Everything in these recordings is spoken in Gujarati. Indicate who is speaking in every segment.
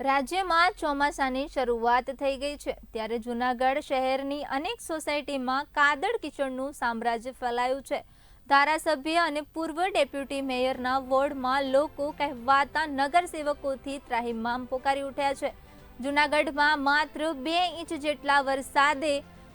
Speaker 1: રાજ્યમાં ચોમાસાની શરૂઆત થઈ ગઈ છે. ત્યારે જૂનાગઢ શહેરની અનેક સોસાયટીમાં કાદળ કિચડનું સામ્રાજ્ય ફેલાયું છે. ધારાસભ્ય અને પૂર્વ ડેપ્યુટી મેયરના વોર્ડમાં લોકો કહેવાતા નગરસેવકોથી ત્રાહિમામ પોકારી ઉઠ્યા છે. જૂનાગઢમાં માત્ર બે ઇંચ જેટલા વરસાદે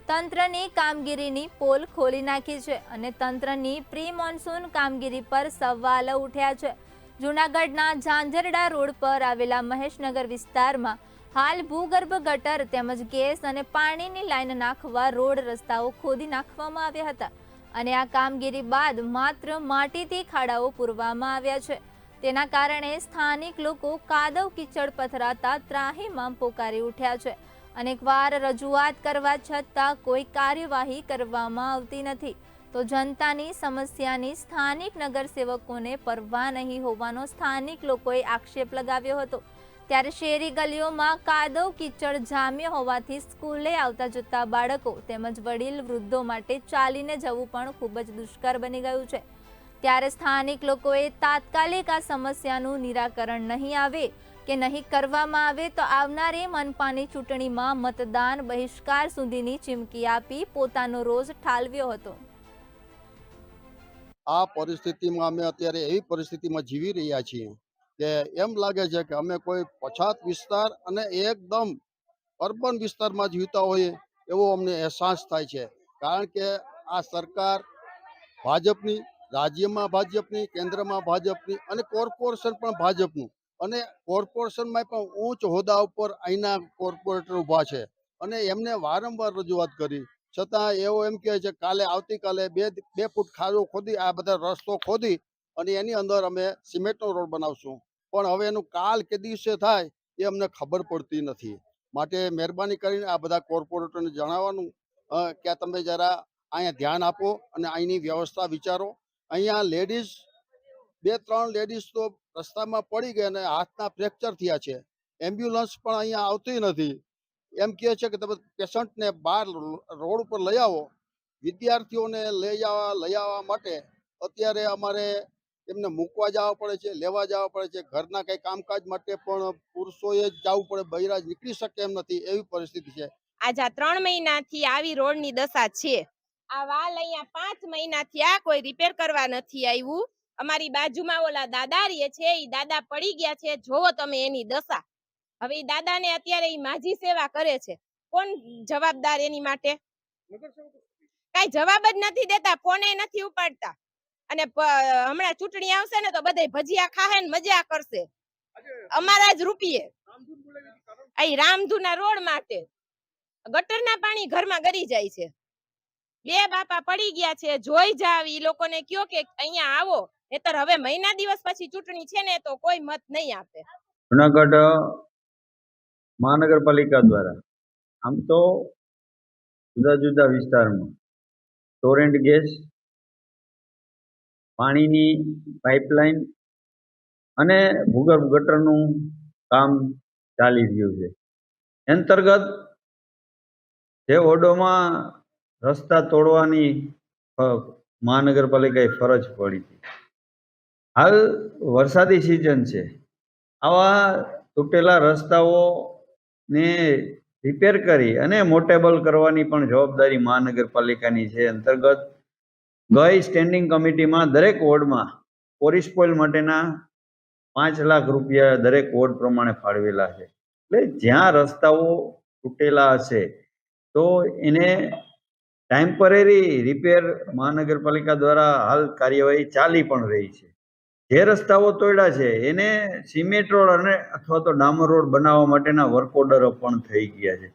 Speaker 1: તંત્રની કામગીરીની પોલ ખોલી નાખી છે અને તંત્રની પ્રી મોન્સૂન કામગીરી પર સવાલો ઉઠ્યા છે. જૂનાગઢના ઝાંઝરડા રોડ પર આવેલા મહેશનગર વિસ્તારમાં હાલ ભૂગર્ભ ગટર તેમજ ગેસ અને પાણીની લાઈન નાખવા રોડ રસ્તાઓ ખોદી નાખવામાં આવ્યા હતા અને આ કામગીરી બાદ માત્ર માટીથી ખાડાઓ પૂરવામાં આવ્યા છે. તેના કારણે સ્થાનિક લોકો કાદવ કીચડ પથરાતા ત્રાહીમામ પોકારી ઉઠ્યા છે. અનેકવાર રજૂઆત કરવા છતાં કોઈ કાર્યવાહી કરવામાં આવતી નથી. તો જનતાની સમસ્યાની સ્થાનિક નગરસેવકોને પરવા નહીં હોવાનો સ્થાનિક લોકોએ આક્ષેપ લગાવ્યો હતો. ત્યારે શેરી ગલીઓમાં કાદવ કીચડ જામ્યો હોવાથી સ્કૂલે આવતા જતા બાળકો તેમજ વડીલ વૃદ્ધો માટે ચાલીને જવું પણ ખૂબ જ દુષ્કર બની ગયું છે. ત્યારે સ્થાનિક લોકોએ તાત્કાલિક આ સમસ્યાનું નિરાકરણ નહીં આવે કે નહીં કરવામાં આવે તો આવનારી મનપાની ચૂંટણીમાં મતદાન બહિષ્કાર સુધીની ચીમકી આપી પોતાનો રોજ ઠાલવ્યો હતો.
Speaker 2: આ પરિસ્થિતિમાં અમે અત્યારે એવી પરિસ્થિતિમાં જીવી રહ્યા છીએ કે એમ લાગે છે કે અમે કોઈ પછાત વિસ્તાર અને એકદમ અર્બન વિસ્તારમાં જીવતા હોઈએ એવો અમને અહેસાસ થાય છે. કારણ કે આ સરકાર ભાજપની, રાજ્યમાં ભાજપની, કેન્દ્રમાં ભાજપની અને કોર્પોરેશન પણ ભાજપનું અને કોર્પોરેશનમાં પણ ઉચ્ચ હોદ્દા ઉપર અહીંના કોર્પોરેટર ઊભા છે અને એમને વારંવાર રજૂઆત કરી છતાં એવો એમ કહે છે કાલે આવતીકાલે બે બે ફૂટ ખાડો ખોદી, આ બધા રસ્તો ખોદી અને એની અંદર અમે સિમેન્ટનો રોડ બનાવશું. પણ હવે એનું કાલ કે દિવસે થાય એ અમને ખબર પડતી નથી. માટે મહેરબાની કરીને આ બધા કોર્પોરેટરને જણાવવાનું. કે તમે જરા અહીંયા ધ્યાન આપો અને અહીંની વ્યવસ્થા વિચારો. અહીંયા લેડીઝ, બે, ત્રણ લેડીઝ તો રસ્તામાં પડી ગઈ અને હાથના ફ્રેક્ચર થયા છે. એમ્બ્યુલન્સ પણ અહીંયા આવતી નથી. એમ કહે છે કે તમે પેશન્ટને બહાર રોડ ઉપર લઈ આવો. વિદ્યાર્થીઓને લઈ જવા, લઈ આવવા માટે અત્યારે અમારે એમને મૂકવા જવા પડે છે, લેવા જવા પડે છે. ઘરના કંઈ કામકાજ માટે પણ પુરુષોએ જ જવું પડે બહિરાજ નીકળી શકે એમ નથી, એવી પરિસ્થિતિ છે.
Speaker 3: આજ આ ત્રણ મહિનાથી આવી રોડની દશા છે. આ વાલ અહીંયા પાંચ મહિનાથી આ કોઈ રિપેર કરવા નથી આવ્યું. અમારી બાજુમાં ઓલા દાદા રીએ છે એ દાદા પડી ગયા છે. જોવો તમે એની દશા. હવે દાદા દાદાને અત્યારે માજી સેવા કરે છે. કોણ જવાબદાર એની માટે? કઈ જવાબ જ નથી દેતા ફોને નથી ઉપાડતા. અને હમણાં ચૂંટણી આવશે ને તો બધાય ભજીયા ખાહે ને મજા કરશે. અમારા જ રૂપિયે. અહીં રામધુના રોડ માટે. ગટરના પાણી ઘરમાં ગરી જાય છે. બે બાપા પડી ગયા છે જોઈ જાવ ઈ લોકોને કયો કે અહીંયા આવો. નહીતર હવે મહિના દિવસ પછી ચૂંટણી છે ને તો કોઈ મત નહીં આપે.
Speaker 4: જુનાગઢ મહાનગરપાલિકા દ્વારા. આમ તો જુદા જુદા વિસ્તારમાં ટોરેન્ટ ગેસ પાણીની પાઇપલાઇન અને ભૂગર્ભ ગટરનું કામ ચાલી રહ્યું છે. અંતર્ગત જે ઓડોમાં રસ્તા તોડવાની મહાનગરપાલિકાએ ફરજ પડી હતી. હાલ વરસાદી સિઝન છે. આવા તૂટેલા રસ્તાઓને રિપેર કરી અને મોટેબલ કરવાની પણ જવાબદારી મહાનગરપાલિકાની છે. અંતર્ગત ગઈ સ્ટેન્ડિંગ કમિટીમાં દરેક વોર્ડમાં પોલીસ માટેના પાંચ લાખ રૂપિયા દરેક વોર્ડ પ્રમાણે ફાળવેલા છે. એટલે જ્યાં રસ્તાઓ તૂટેલા હશે, તો એને ટેમ્પરરી રિપેર મહાનગરપાલિકા દ્વારા હાલ કાર્યવાહી ચાલી પણ રહી છે. જે રસ્તાઓ તોડ્યા છે, એને સિમેન્ટ રોડ અને અથવા તો ડામર રોડ બનાવવા માટેના વર્ક ઓર્ડરો પણ થઈ ગયા છે.